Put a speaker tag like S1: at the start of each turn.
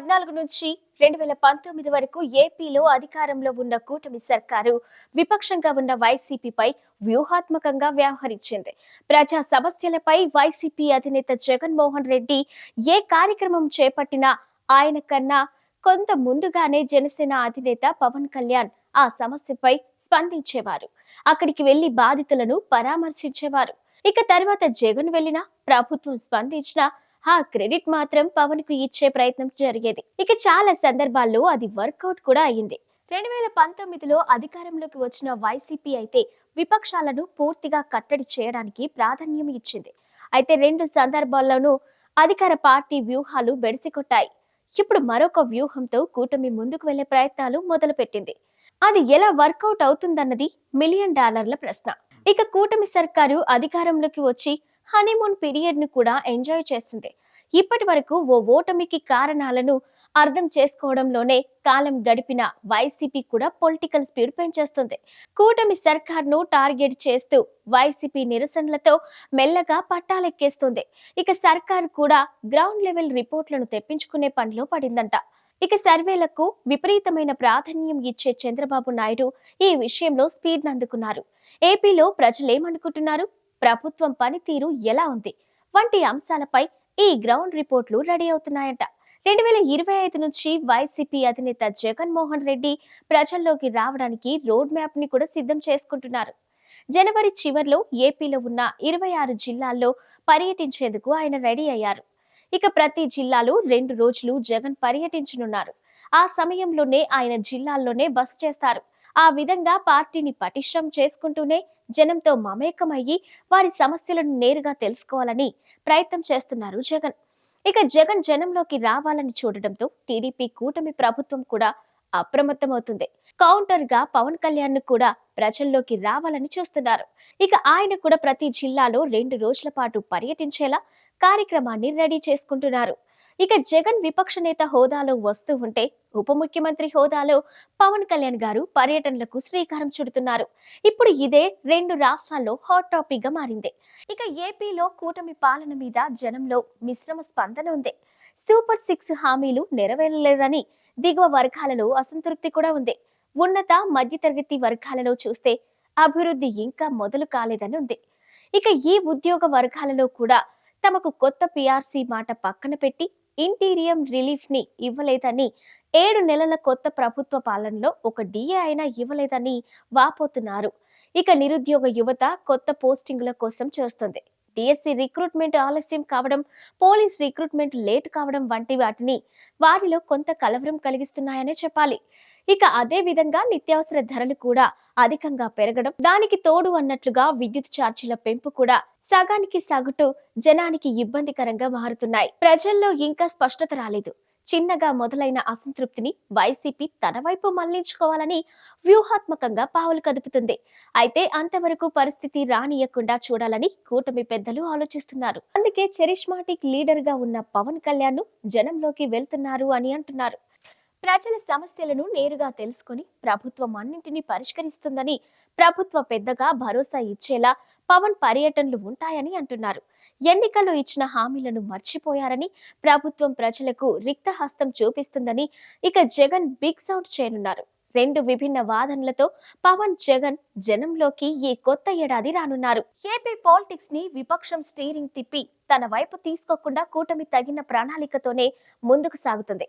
S1: పద్నాలుగు నుంచి రెండు వేల పంతొమ్మిది వరకు ఏపీలో అధికారంలో ఉన్న కూటమి సర్కారు విపక్షంగా ఉన్న వైసీపీపై వ్యూహాత్మకంగా వ్యవహరించింది. ప్రజా సమస్యలపై వైసీపీ అధినేత జగన్మోహన్ రెడ్డి ఏ కార్యక్రమం చేపట్టినా ఆయన కన్నా కొంత ముందుగానే జనసేన అధినేత పవన్ కళ్యాణ్ ఆ సమస్యపై స్పందించేవారు. అక్కడికి వెళ్ళి బాధితులను పరామర్శించేవారు. ఇక తర్వాత జగన్ వెళ్ళినా ప్రభుత్వం స్పందించినా ఆ క్రెడిట్ మాత్రం పవన్కు ఇచ్చే ప్రయత్నం జరిగేది. ఇక చాలా సందర్భాల్లో అది వర్కౌట్ కూడా అయింది రెండు వేల పంతొమ్మిదిలో అధికారంలోకి వచ్చిన వైసీపీ అయితే విపక్షాలను పూర్తిగా కట్టడి చేయడానికి ప్రాధాన్యం ఇచ్చింది. అయితే రెండు సందర్భాల్లోనూ అధికార పార్టీ వ్యూహాలు బెడిసికొట్టాయి. ఇప్పుడు మరొక వ్యూహంతో కూటమి ముందుకు వెళ్ళే ప్రయత్నాలు మొదలుపెట్టింది. అది ఎలా వర్కౌట్ అవుతుందన్నది మిలియన్ డాలర్ల ప్రశ్న. ఇక కూటమి సర్కారు అధికారంలోకి వచ్చి హనీమూన్ పీరియడ్ను కూడా ఎంజాయ్ చేస్తుంది. ఇప్పటి వరకు ఓ ఓటమికి కారణాలను అర్థం చేసుకోవడంలోనే కాలం గడిపిన వైసీపీ కూడా పొలిటికల్ స్పీడ్ పెంచేస్తుంది. కూటమి సర్కార్ను టార్గెట్ చేస్తూ వైసీపీ నిరసనలతో మెల్లగా పట్టాలెక్కేస్తుంది. ఇక సర్కార్ కూడా గ్రౌండ్ లెవెల్ రిపోర్ట్లను తెప్పించుకునే పనిలో పడిందంట. ఇక సర్వేలకు విపరీతమైన ప్రాధాన్యం ఇచ్చే చంద్రబాబు నాయుడు ఈ విషయంలో స్పీడ్ అందుకున్నారు. ఏపీలో ప్రజలేమనుకుంటున్నారు? ప్రభుత్వం పనితీరు ఎలా ఉంది? వంటి అంశాలపై ఈ గ్రౌండ్ రిపోర్ట్లు రెడీ అవుతున్నాయట. రెండు వేల ఇరవై ఐదు నుంచి వైసీపీ అధినేత జగన్మోహన్ రెడ్డి ప్రజల్లోకి రావడానికి రోడ్ మ్యాప్ని కూడా సిద్ధం చేసుకుంటున్నారు. జనవరి చివర్లో ఏపీలో ఉన్న ఇరవై ఆరు జిల్లాల్లో పర్యటించేందుకు ఆయన రెడీ అయ్యారు. ఇక ప్రతి జిల్లాలో రెండు రోజులు జగన్ పర్యటించనున్నారు. ఆ సమయంలోనే ఆయన జిల్లాల్లోనే బస చేస్తారు. ఆ విధంగా పార్టీని పటిష్టం చేసుకుంటూనే జనంతో మమేకమయ్యి వారి సమస్యలను నేరుగా తెలుసుకోవాలని ప్రయత్నం చేస్తున్నారు జగన్. ఇక జగన్ జనంలోకి రావాలని చూడడంతో టీడీపీ కూటమి ప్రభుత్వం కూడా అప్రమత్తమవుతుంది. కౌంటర్గా పవన్ కళ్యాణ్ను కూడా ప్రజల్లోకి రావాలని చూస్తున్నారు. ఇక ఆయన కూడా ప్రతి జిల్లాలో రెండు రోజుల పాటు పర్యటించేలా కార్యక్రమాన్ని రెడీ చేసుకుంటున్నారు. ఇక జగన్ విపక్ష నేత హోదాలో వస్తూ ఉంటే ఉప ముఖ్యమంత్రి హోదాలో పవన్ కళ్యాణ్ గారు పర్యటనలకు శ్రీకారం చుడుతున్నారు. ఇప్పుడు ఇదే రెండు రాష్ట్రాల్లో హాట్ టాపిక్గా మారింది. ఇక ఏపీలో కూటమి పాలన మీద జనంలో మిశ్రమ స్పందన ఉంది. సూపర్ సిక్స్ హామీలు నెరవేరలేదని దిగువ వర్గాలలో అసంతృప్తి కూడా ఉంది. ఉన్నత మధ్యతరగతి వర్గాలలో చూస్తే అభివృద్ధి ఇంకా మొదలు కాలేదని ఉంది. ఇక ఈ ఉద్యోగ వర్గాలలో కూడా తమకు కొత్త పిఆర్సీ మాట పక్కన పెట్టి ఇంటీరియం రిలీఫ్ని ఇవ్వలేదని ఏడు నెలల కొత్త ప్రభుత్వ పాలనలో ఒక డిఏ అయినా ఇవ్వలేదని వాపోతున్నారు. ఇక నిరుద్యోగ యువత కొత్త పోస్టింగుల కోసం చేస్తుంది. డిఎస్సి రిక్రూట్మెంట్ ఆలస్యం కావడం పోలీస్ రిక్రూట్మెంట్ లేట్ కావడం వంటి వాటిని వారిలో కొంత కలవరం కలిగిస్తున్నాయనే చెప్పాలి. ఇక అదే విధంగా నిత్యావసర ధరలు కూడా అధికంగా పెరగడం దానికి తోడు అన్నట్లుగా విద్యుత్ ఛార్జీల పెంపు కూడా సగానికి సగటు జనానికి ఇబ్బందికరంగా మారుతున్నాయి. ప్రజల్లో ఇంకా స్పష్టత రాలేదు. చిన్నగా మొదలైన అసంతృప్తిని వైసీపీ తన వైపు మళ్ళించుకోవాలని వ్యూహాత్మకంగా పావులు కదుపుతుంది. అయితే అంతవరకు పరిస్థితి రానియకుండా చూడాలని కూటమి పెద్దలు ఆలోచిస్తున్నారు. అందుకే చెరిష్మాటిక్ లీడర్గా ఉన్న పవన్ కళ్యాణ్ జనంలోకి వెళ్తున్నారు అని అంటున్నారు. ప్రజల సమస్యలను నేరుగా తెలుసుకొని ప్రభుత్వం అన్నింటినీ పరిష్కరిస్తుందని ప్రభుత్వ పెద్దగా భరోసా ఇచ్చేలా పవన్ పర్యటనలు ఉంటాయని అంటున్నారు. ఎన్నికల్లో ఇచ్చిన హామీలను మర్చిపోయారని ప్రభుత్వం ప్రజలకు రిక్తహస్తం చూపిస్తుందని ఇక జగన్ బిగ్ సౌండ్ చేయనున్నారు. రెండు విభిన్న వాదనలతో పవన్ జగన్ జనంలోకి ఈ కొత్త ఏడాది రానున్నారు. ఏపీ పాలిటిక్స్ని విపక్షం స్టీరింగ్ తిప్పి తన వైపు తీసుకోకుండా కూటమి తగిన ప్రణాళికతోనే ముందుకు సాగుతుంది.